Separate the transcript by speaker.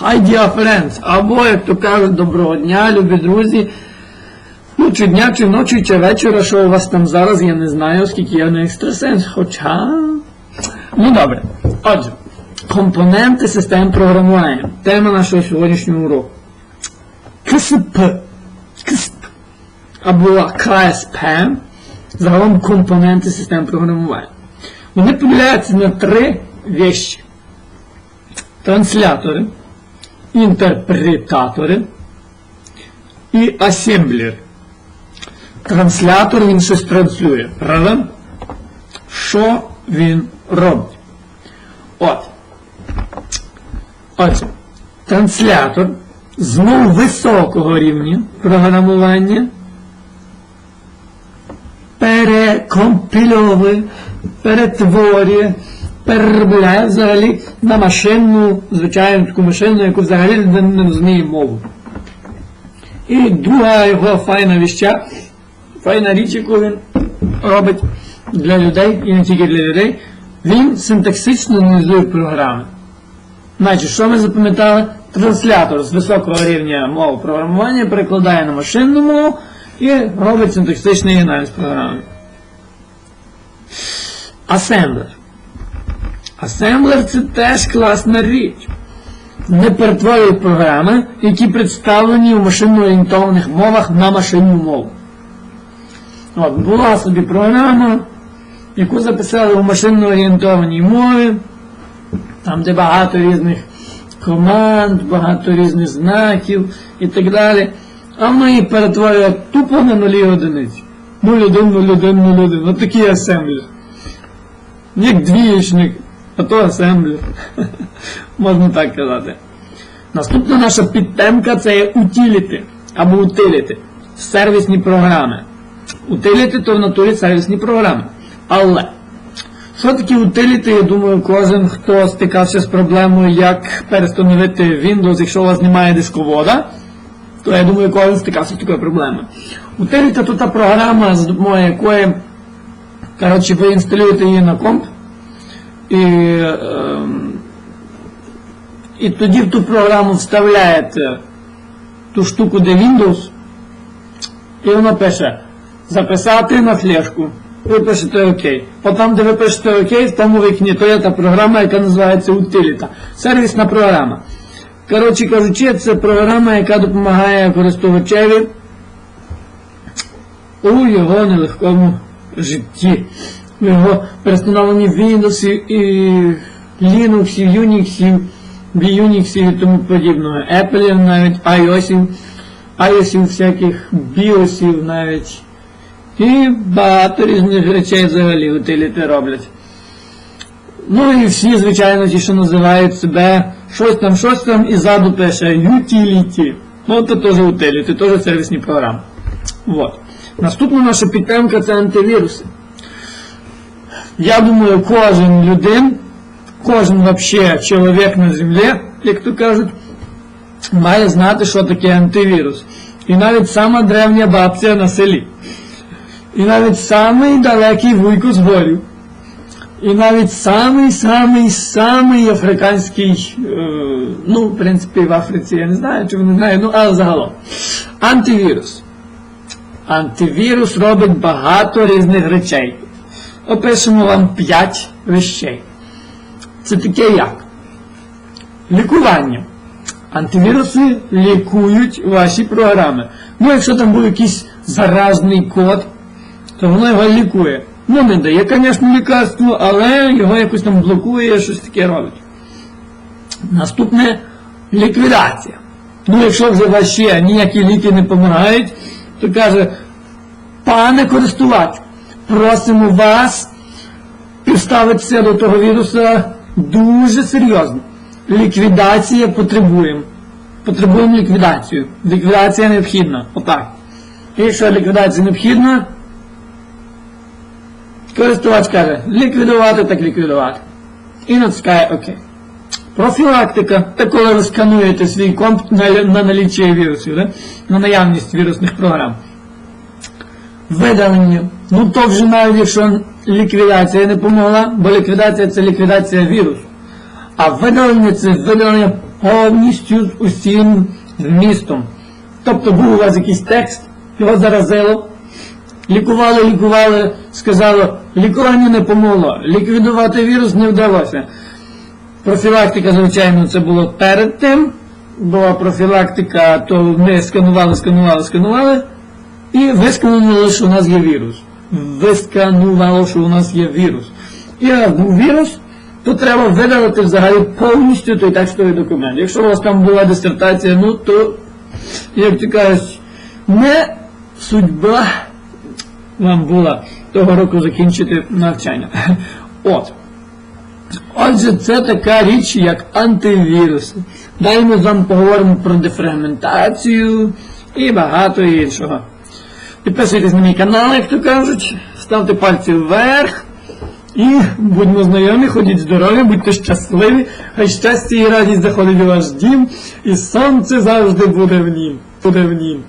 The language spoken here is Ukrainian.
Speaker 1: Dear friends, або, як то кажуть, доброго дня, любі друзі. Ну, чи дня, чи ночі, чи вечора, що у вас там зараз, я не знаю, оскільки я не екстрасенс, хоча. Ну добре. Отже, компоненти систем програмування. Тема нашого сьогоднішнього уроку. КСП. КСП. Або КСП. Загалом компоненти систем програмування. Вони поділяються на три вещі. Транслятори, інтерпретатори і асемблери. Транслятор він щось транслює, правда? Що він робить? От. Отже, транслятор знову високого рівня програмування перекомпільовує, перетворює, переробляє взагалі на машинну, звичайну таку машину, яку взагалі не, не розуміє мову. І друга його файна віща, файна річ, яку він робить для людей, і не тільки для людей, він синтаксично аналізує програми. Значить, що ми запам'ятали? Транслятор з високого рівня мови програмування перекладає на машинну мову і робить синтаксичний аналіз програми. Асемблер. Асемблер це теж класна річ. Не перетворює програми, які представлені у машинно-орієнтованих мовах на машинну мову. От, була собі програма, яку записали у машинно-орієнтованій мові, там, де багато різних команд, багато різних знаків і так далі. А її перетворює тупо на нулі одиниці. 01, 01, 01. Ось такий асемблер. Як двієчник, а то асемблер. Можна так казати. Наступна наша підтемка це є утіліти або утиліти. Сервісні програми. Утиліти то в натурі сервісні програми. Але що такі утиліти, я думаю, кожен, хто стикався з проблемою, як перестановити Windows, якщо у вас немає дисковода, то я думаю, кожен стикався з такою проблемою. Утиліта то та програма, за допомогою якої коротше, ви інсталюєте її на комп, і, ем, і тоді в ту програму вставляєте ту штуку, де Windows, і воно пише записати на флешку. Ви пишете ОК. Потім, де ви пишете ОК, в тому вікні, то є та програма, яка називається Утиліта. Сервісна програма. Коротше кажучи, це програма, яка допомагає користувачеві у його нелегкому житті. Його перестановленні Windows і Linux, Unix, Unix і тому подібного. Apple навіть iOS, iOS всяких BIOS навіть. І багато різних речей взагалі утиліти роблять. Ну і всі, звичайно, ті, що називають себе щось там, щось там, і ззаду пише utility. Ну, це теж утиліти, теж сервісні програми. Вот. Наступна наша підтримка це антивіруси. Я думаю, кожен людин, кожен вообще чоловік на землі, як то кажуть, має знати, що таке антивірус. І навіть сама древня бабця на селі. І навіть самий далекий вуйко з горів. І навіть самий-самий самий африканський, е, ну, в принципі, в Африці я не знаю, чи вони знають, ну, але загалом. Антивірус. Антивірус робить багато різних речей. Опишемо вам 5 речей. Це таке як? Лікування. Антивіруси лікують ваші програми. Ну, якщо там був якийсь заразний код, то воно його лікує. Ну, не дає, звісно, лікарство, але його якось там блокує, щось таке робить. Наступне ліквідація. Ну, якщо вже ваші ніякі ліки не допомагають, то каже, пане користувач, просимо вас підставитися до того віруса дуже серйозно. Ліквідація потребуємо. Потребуємо ліквідацію. Ліквідація необхідна. Отак. Якщо ліквідація необхідна, користувач каже, ліквідувати, так ліквідувати. І натискає ОК. Профілактика, це коли ви скануєте свій комп на, на наліччя вірусів, да? на наявність вірусних програм. Видалення. Ну то вже навіть якщо ліквідація не допомогла, бо ліквідація це ліквідація вірусу. А видалення це видалення повністю усім змістом. Тобто був у вас якийсь текст, його заразило, лікували, лікували, сказало, лікування не помогло, ліквідувати вірус не вдалося. Профілактика, звичайно, це було перед тим, була профілактика, то ми сканували, сканували, сканували, і висканували, що у нас є вірус. Висканувало, що у нас є вірус. І раз був вірус, то треба видалити взагалі повністю той текстовий документ. Якщо у вас там була дисертація, ну то, як ти кажеш, не судьба вам була того року закінчити навчання. От. Отже, це така річ, як антивіруси. Далі ми з вами поговоримо про дефрагментацію і багато іншого. Підписуйтесь на мій канал, як то кажуть, ставте пальці вверх і будьмо знайомі, ходіть здорові, будьте щасливі, хай щастя і радість заходить у ваш дім, і сонце завжди буде в нім. Буде в нім.